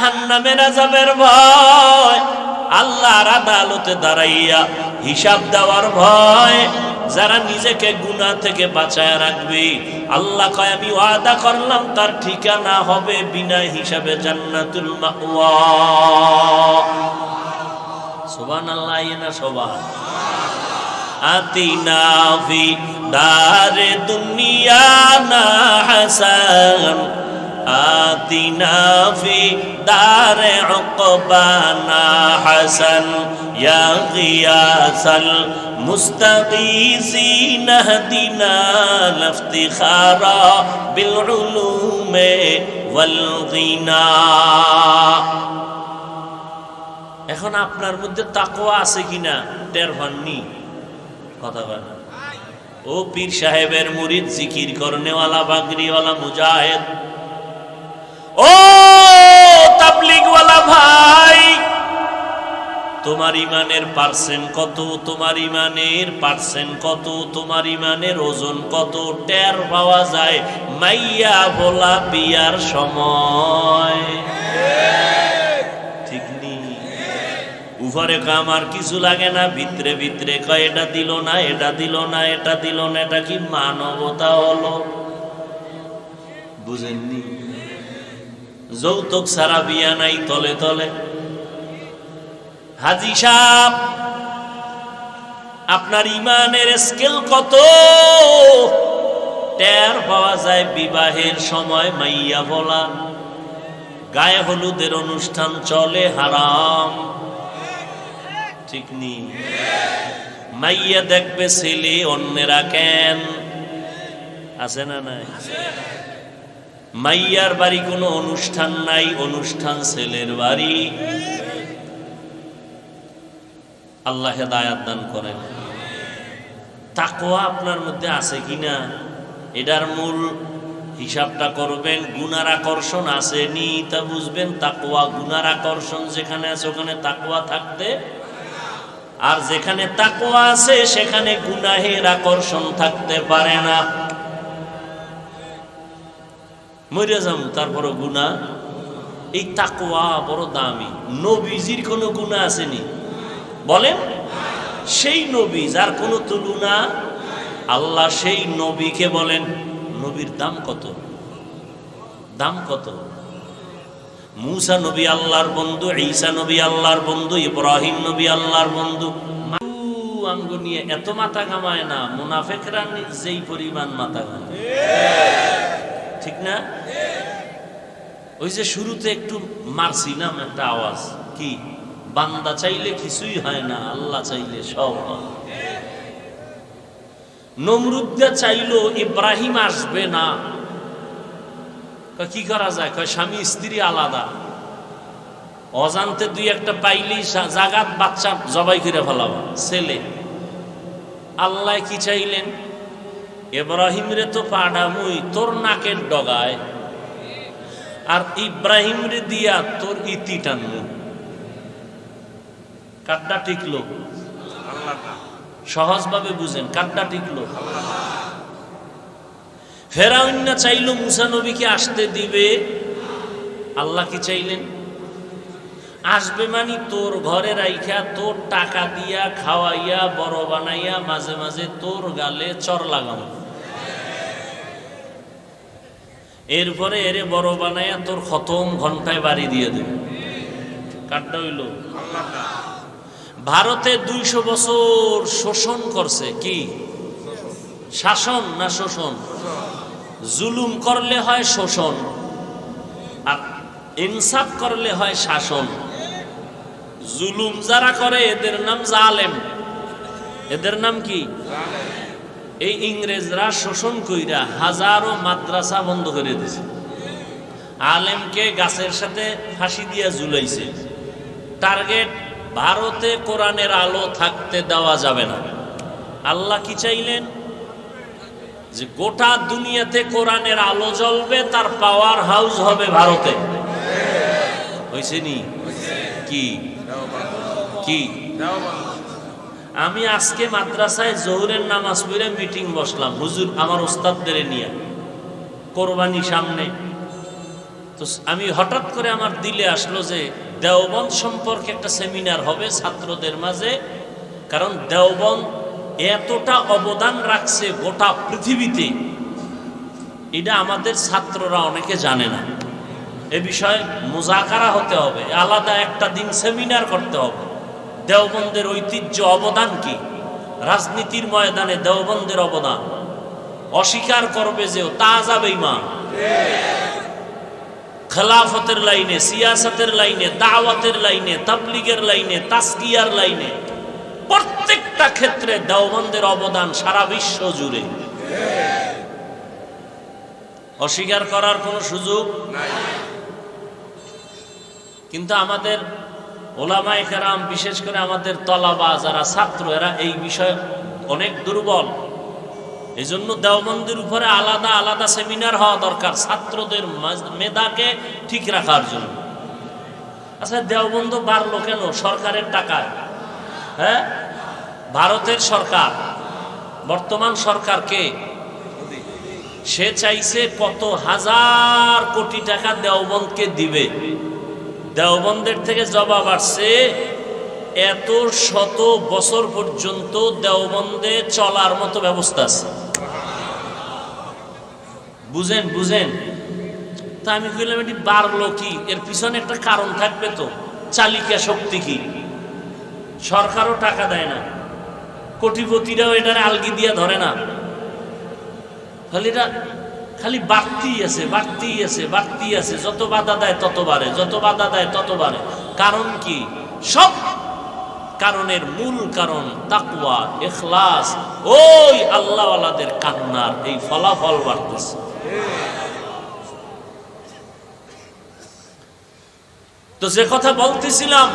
জাহান্নামের আযাবের ভয়, আল্লাহর আদালতে দাঁড়াইয়া হিসাব দেওয়ার ভয়, যারা নিজেকে গুনাহ থেকে বাঁচায় রাখবে। আল্লাহ কয়, আমি ওয়াদা করলাম, তার ঠিকানা হবে বিনা হিসাবে জান্নাতুল মাওয়া। সুবহানাল্লাহ না সুবহান আতিনা ফি দারে দুনিয়া না হাসান। آتنا في دار عقبانا حسن يا غياث المستغيثين اهدنا لافتخارا بالعلوم والغنى এখন আপনার মধ্যে তাকওয়া আছে কিনা টের পাননি কথা বলেন ও পীর সাহেবের মুরিদ জিকির করনেওয়ালা বাগরিওয়ালা মুজাহিদ ও তাবলিগওয়ালা ভাই, তোমার ইমানের পার্সেন্ট কত, তোমার ইমানের পার্সেন্ট কত, তোমার ইমানের ওজন কত, টের পাওয়া যায় মাইয়া ভোলা বিয়ার সময়। ঠিক নেই উপরে আমার কিছু লাগে না, ভিতরে ভিতরে কয় এটা দিল না, এটা দিল না, এটা দিল না, এটা কি মানবতা হলো? বুঝেননি? যৌতুক সারা বিয়া নাই, তলে তলে। হাজি সাহ আপনার ইমানের স্কেল কত? টের পাওয়া যায় বিবাহের সময় মাইয়া বলা। গায়ে হলুদের অনুষ্ঠান চলে, হারাম। ঠিক নেই মাইয়া দেখবে ছেলে অন্যেরা কেন? আছে না নাই? মাইয়ার বাড়ি কোনো অনুষ্ঠান নাই, অনুষ্ঠান ছেলের বাড়ি। আল্লাহ হেদায়াত দান করেন। তাকোয়া আপনার মধ্যে আছে কিনা এটার মূল হিসাবটা করবেন, গুনার আকর্ষণ আছে নি তা বুঝবেন তাকোয়া গুনার আকর্ষণ যেখানে আছে ওখানে তাকোয়া থাকতে। আর যেখানে তাকোয়া আছে, সেখানে গুনাহের আকর্ষণ থাকতে পারে না। মরে যাম, তারপরও গুণা। এই তাকওয়া বড় দামি। নবীজির কোনো গুণা আসেনি। বলেন, সেই নবী যার কোনো তুলনা আল্লাহ সেই নবীকে বলেন, নবীর দাম কত? দাম কত? মুসা নবী আল্লাহর বন্ধু, ঈসা নবী আল্লাহর বন্ধু, ইব্রাহিম নবী আল্লাহর বন্ধু। আঙ্গ নিয়ে এত মাথা কামায় না, মুনাফেকরা যেই পরিমাণ মাথা কামায় ঠিক না? ওই যে শুরুতে একটু মারছিলাম একটা আওয়াজ, কি? বান্দা চাইলে কিছুই হয় না, আল্লাহ চাইলে সব হয়। নমরুদ্দা চাইলো, ইব্রাহিম আসবে না। কি করা যায়? কয়, স্বামী, স্ত্রী আলাদা। অজান্তে দুই একটা পাইলেই জাগাত বাচ্চা জবাই করে ফেলাবা, ছেলে। আল্লাহ কি চাইলেন? ইব্রাহিম রে তো পাড়ামুই তোর নাকের ডগায়। আর ইব্রাহিম রে দিয়া তোর ইতি টানমু। কাড্ডা টিকলো সহজভাবে বুঝেন, কাড্ডা টিকলো ফেরাউন না চাইলো মুসা নবীকে আসতে দিবে। আল্লাহ কি চাইলেন? আসবে মানি তোর ঘরে রাইখা, তোর টাকা দিয়া খাওয়াইয়া, বড় বানাইয়া, মাঝে মাঝে তোর গালে চর লাগানো এরপরে এরে বড় বানাইয়া তোর খতম ঘন্টায় বাড়ি দিয়ে দেবে। কাঠটা হইল, ভারতে দুইশো বছর শোষণ করছে কি? শাসন না শোষণ? জুলুম করলে হয় শোষণ, আর ইনসাফ করলে হয় শাসন। জুলুম যারা করে, এদের নাম জালেম। এদের নাম কি? এই ইংরেজরা শোষণ কইরা হাজারো মাদ্রাসা বন্ধ করে দিছে। আলেমকে গাছের সাথে ফাঁসি দিয়া ঝুলাইছে। টার্গেট, ভারতে কোরআনের আলো থাকতে দেওয়া যাবে না। আল্লাহ কি চাইলেন? যে গোটা দুনিয়াতে কোরআনের আলো জ্বলবে, তার পাওয়ার হাউস হবে ভারতে। হয়েছে নি? কি? কি? আমি আজকে মাদ্রাসায় জহুরের নামাজ পড়ে মিটিং বসলাম। হুজুর, আমার ওস্তাদদের নিয়ে। কোরবানি সামনে। তো আমি হঠাৎ করে আমার দিলে আসলো যে, দেওবন্দ সম্পর্কে একটা সেমিনার হবে ছাত্রদের মাঝে। কারণ দেওবন্দ এতটা অবদান রাখছে গোটা পৃথিবীতে। এটা আমাদের ছাত্ররা অনেকে জানে না। এ বিষয়ে মোজাকারা হতে হবে। আলাদা একটা দিন সেমিনার করতে হবে। দেওবন্দের ঐতিহ্য অবদান কি? রাজনীতির ময়দানে দেওবন্দের অবদান। অস্বীকার করবে যে তা যাবে মা খেলাফতের লাইনে, সিয়াসতের লাইনে, দাওয়াতের লাইনে, তাবলিগের লাইনে তাস্কিয়ার লাইনে প্রত্যেকটা ক্ষেত্রে দেওবন্দের অবদান সারা বিশ্ব জুড়ে। অস্বীকার করার কোনো সুযোগ কিন্তু আমাদের ওলামায়ে কেরাম, বিশেষ করে আমাদের তলাবা যারা ছাত্র, এরা এই বিষয়ে অনেক দুর্বল। এই জন্য দেওবন্দের উপরে আলাদা আলাদা সেমিনার হওয়া দরকার ছাত্রদের মেধাকে ঠিক রাখার জন্য। আচ্ছা দেওবন্দ বাড়লো কেন? সরকারের টাকায়। হ্যাঁ? ভারতের সরকার। বর্তমান সরকার কে? সে চাইছে কত হাজার কোটি টাকা দেওবন্দকে দিবে। দেওবন্দের থেকে জবাব আসছে, এত শত বছর পর্যন্ত দেওবন্দে চলার মতো ব্যবস্থা আছে। বুঝেন বুঝেন? তা আমি কইলাম, এটি বাড়লো কি? এর পিছনে একটা কারণ থাকবে তো। চালিকা শক্তি কি? সরকারও টাকা দেয় না। কোটিপতিরাও এটার আলগি দিয়া ধরে না। খালি এটা খালি বাড়তি আছে বাড়তি আছে বাড়তি আছে। যত বাধা দেয় তত বাড়ে, যত বাধা দেয় তত বাড়ে। কারণ কি? সব কারণের মূল কারণ তাকুয়া এখলাস ওই আল্লাহওয়ালাদের কান্নার এই ফলাফল বাড়তেছে। তো যে কথা বলতেছিলাম,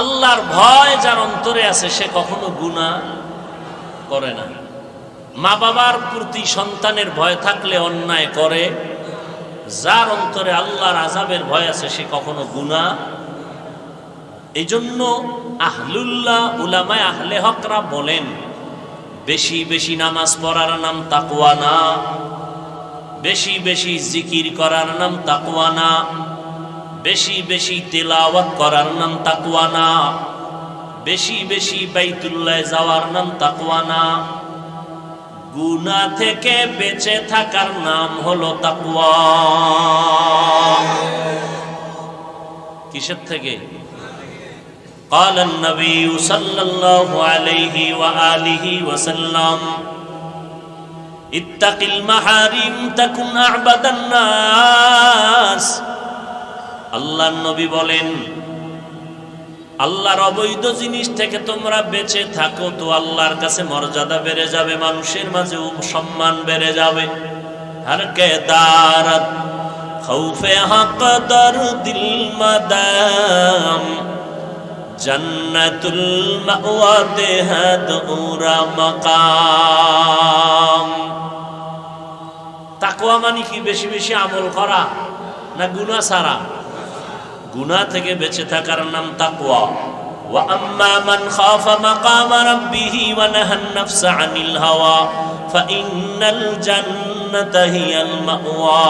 আল্লাহর ভয় যার অন্তরে আছে, সে কখনো গুণা করে না। মা বাবার প্রতি সন্তানের ভয় থাকলে অন্যায় করে, যার অন্তরে আল্লাহর আজাবের ভয় আছে সে কখনো গুণা এই জন্য আহলুল্লাহ উলামায় আহলে হকরা বলেন, বেশি বেশি নামাজ পড়ার নাম তাকুয়া না, বেশি বেশি জিকির করার নাম তাকুয়া না, বেশি বেশি তেলাওয়াত করার নাম তাকুয়া না, বেশি বেশি বাইতুল্লায় যাওয়ার নাম তাকুয়া না। গুনা থেকে বেঁচে থাকার নাম হলো তাকুয়া কিসের থেকে قال النبي صلى الله عليه وآله وسلم اتق المحارم تكن أعبد الناس আল্লাহ নবী বলেন আল্লাহর অবৈধ জিনিস থেকে তোমরা বেঁচে থাকো তো আল্লাহর কাছে মর্যাদা বেড়ে যাবে, মানুষের মাঝে সম্মান বেড়ে যাবে। হর কে দারত খৌফে হক দর দিল মাদাম, জন্নতুল মাওয়াতে হাদুরা মাকাম। তাকওয়া মানে কি? বেশি বেশি আমল করা না গুনাহ ছাড়া? গুনাহ থেকে বেঁচে থাকার নাম তাকওয়া। ওয়া আম্মা মান খাফা মাকাম রাব্বিহি ওয়া নাহান নাফসা আনিল হাওয়া। ফাইন্নাল জান্নাতা হিয়াল মাওয়া।